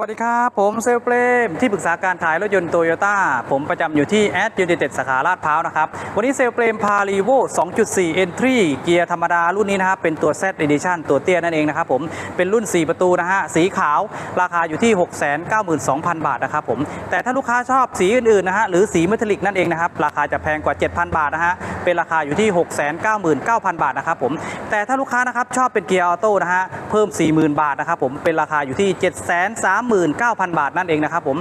วัสดีครับ ผมเซลเปรมที่ปรึกษาการขายรถยนต์โตโยต้าผมประจำอยู่ที่แอดยู i นเต็ดสาขาลาดพร้าวนะครับ วันนี้เซลลเปรมพารีโว2.4 Entry เกียร์ธรรมดารุ่นนี้นะครับ เป็นตัว Z Edition ตัวเตี้ยนั่นเองนะครับผมเป็นรุ่น 4 ประตูนะฮะ สีขาวราคาอยู่ที่ 692,000 บาทนะครับผมแต่ถ้าลูกค้าชอบสีอื่นๆนะฮะ หรือสีเมทัลลิกนั่นเองนะครับ ราคาจะแพงกว่า 7,000 บาทนะฮะ เป็นราคาอยู่ที่ 699,000 บาทนะครับผมแต่ถ้าลูกค้านะครับชอบเป็นเกียร์ออโต้นะฮะเพิ่ม 40,000 บาทนะครับผมเป็นราคาอยู่ที่ 739,000 บาทนั่นเองนะครับผม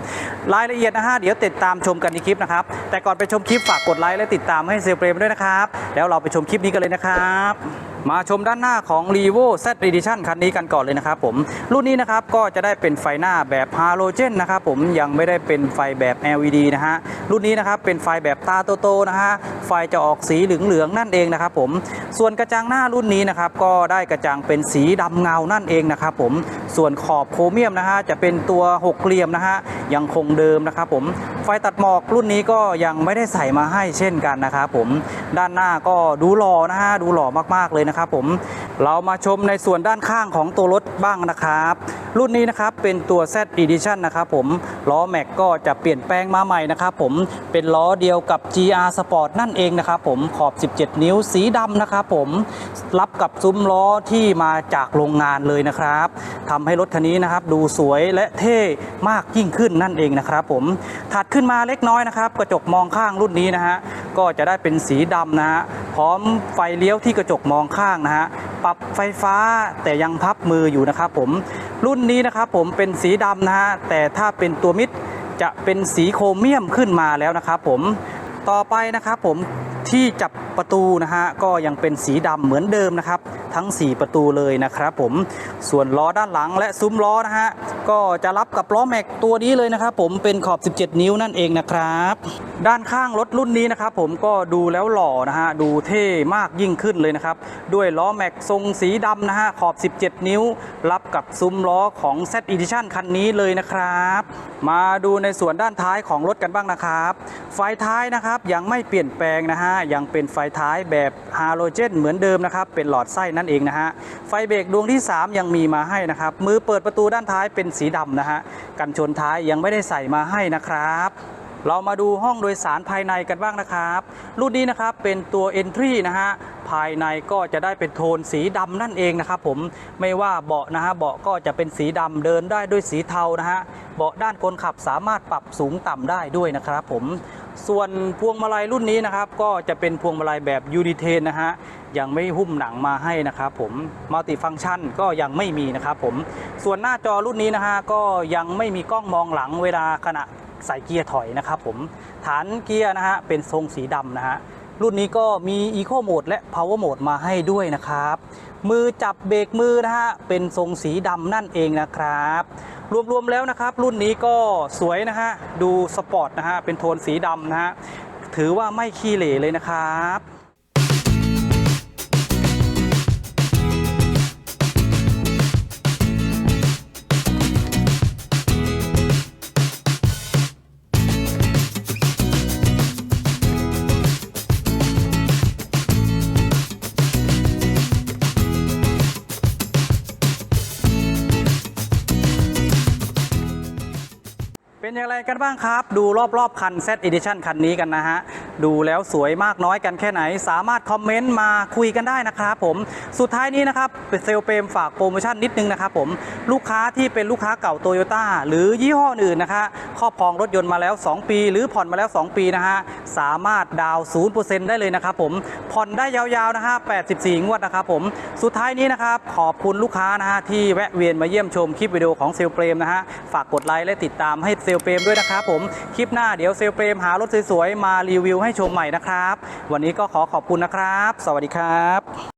รายละเอียดนะฮะเดี๋ยวติดตามชมกันในคลิปนะครับแต่ก่อนไปชมคลิปฝากกดไลค์และติดตามให้เซลลเปรมด้วยนะครับแล้วเราไปชมคลิปนี้กันเลยนะครับ มาชมด้านหน้าของ r e v o Z Edition คันนี้กันก่อนเลยนะครับผม รุ่นนี้นะครับก็จะได้เป็นไฟหน้าแบบฮาโลเจนนะครับผมยังไม่ได้เป็นไฟแบบ LED นะฮะ รุ่นนี้นะครับเป็นไฟแบบตาโตๆนะฮะ ไฟจะออกสีเหลืองๆนั่นเองนะครับผม ส่วนกระจังหน้ารุ่นนี้นะครับก็ได้กระจังเป็นสีดำเงานั่นเองนะครับผม ส่วนขอบโครเมียมนะฮะจะเป็นตัวหกเหลี่ยมนะฮะ ยังคงเดิมนะครับผมไฟตัดหมอกรุ่นนี้ก็ยังไม่ได้ใส่มาให้เช่นกันนะครับผมด้านหน้าก็ดูหล่อนะฮะดูหล่อมากๆเลยนะครับผมเรามาชมในส่วนด้านข้างของตัวรถบ้างนะครับ รุ่นนี้นะครับเป็นตัว Z Edition นะครับผมล้อแม็กก็จะเปลี่ยนแปลงมาใหม่นะครับผมเป็นล้อเดียวกับ GR Sport นั่นเองนะครับผมขอบ 17 นิ้วสีดำนะครับผมรับกับซุ้มล้อที่มาจากโรงงานเลยนะครับทำให้รถคันนี้นะครับดูสวยและเท่มากยิ่งขึ้นนั่นเองนะครับผมถัดขึ้นมาเล็กน้อยนะครับกระจกมองข้างรุ่นนี้นะฮะก็จะได้เป็นสีดำนะฮะพร้อมไฟเลี้ยวที่กระจกมองข้างนะฮะ ปรับไฟฟ้าแต่ยังพับมืออยู่นะครับผมรุ่นนี้นะครับผมเป็นสีดำนะฮะแต่ถ้าเป็นตัวมิดจะเป็นสีโครเมียมขึ้นมาแล้วนะครับผมต่อไปนะครับผมที่จับ ประตูนะฮะก็ยังเป็นสีดำเหมือนเดิมนะครับ ทั้ง 4 ประตูเลยนะครับผมส่วนล้อด้านหลังและซุ้มล้อนะฮะก็จะรับกับล้อแม็กตัวนี้เลยนะครับผมเป็นขอบ 17 นิ้วนั่นเองนะครับ ด้านข้างรถรุ่นนี้นะครับผมก็ดูแล้วหล่อนะฮะดูเท่มากยิ่งขึ้นเลยนะครับ ด้วยล้อแม็กทรงสีดำนะฮะขอบ 17 นิ้ว รับกับซุ้มล้อของ Z Edition คันนี้เลยนะครับ มาดูในส่วนด้านท้ายของรถกันบ้างนะครับ ไฟท้ายนะครับยังไม่เปลี่ยนแปลงนะฮะยังเป็นไฟท้ายแบบฮาโลเจนเหมือนเดิมนะครับ เป็นหลอดไส้นั่นเองนะฮะ ไฟเบรกดวงที่ 3 ยังมีมาให้นะครับ มือเปิดประตูด้านท้ายเป็นสีดำนะฮะ กันชนท้ายยังไม่ได้ใส่มาให้นะครับเรามาดูห้องโดยสารภายในกันบ้างนะครับ รุ่นนี้นะครับเป็นตัว Entry นะฮะ ภายในก็จะได้เป็นโทนสีดำนั่นเองนะครับผม ไม่ว่าเบาะนะฮะ เบาะก็จะเป็นสีดำเดินได้ด้วยสีเทานะฮะ เบาะด้านคนขับสามารถปรับสูงต่ำได้ด้วยนะครับผม ส่วนพวงมาลัยรุ่นนี้นะครับ ก็จะเป็นพวงมาลัยแบบยูนิเทนนะฮะยังไม่หุ้มหนังมาให้นะครับผมมัลติฟังก์ชันก็ยังไม่มีนะครับผมส่วนหน้าจอรุ่นนี้นะฮะก็ยังไม่มีกล้องมองหลังเวลาขณะใส่เกียร์ถอยนะครับผมฐานเกียร์นะฮะเป็นทรงสีดำนะฮะ รุ่นนี้ก็มี Eco Mode และ Power Mode มาให้ด้วยนะครับ มือจับเบรกมือนะฮะ เป็นทรงสีดำนั่นเองนะครับ รวมๆแล้วนะครับ รุ่นนี้ก็สวยนะฮะ ดูสปอร์ตนะฮะ เป็นโทนสีดำนะฮะ ถือว่าไม่ขี้เหร่เลยนะครับ เป็นอย่างไรกันบ้างครับ ดูรอบๆคัน Z Edition คันนี้กันนะฮะ ดูแล้วสวยมากน้อยกันแค่ไหน สามารถคอมเมนต์มาคุยกันได้นะครับผมสุดท้ายนี้นะครับเซลเปรมฝากโปรโมชั่นนิดนึงนะครับผมลูกค้าที่เป็นลูกค้าเก่าโตโยต้าหรือยี่ห้ออื่นนะคะครอบครองรถยนต์มาแล้ว 2 ปี หรือผ่อนมาแล้ว 2 ปีนะฮะสามารถดาวน์0%ได้เลยนะครับผมผ่อนได้ยาวๆนะฮะ84 งวดนะครับผมสุดท้ายนี้นะครับขอบคุณลูกค้านะฮะที่แวะเวียนมาเยี่ยมชมคลิปวิดีโอของเซลเปรมนะฮะฝากกดไลค์และติดตามให้เซลเปรมด้วยนะครับผมคลิปหน้าเดี๋ยวเซลลเปรมหารถสวยๆมารีวิวให้ชมใหม่นะครับ วันนี้ก็ขอขอบคุณนะครับ สวัสดีครับ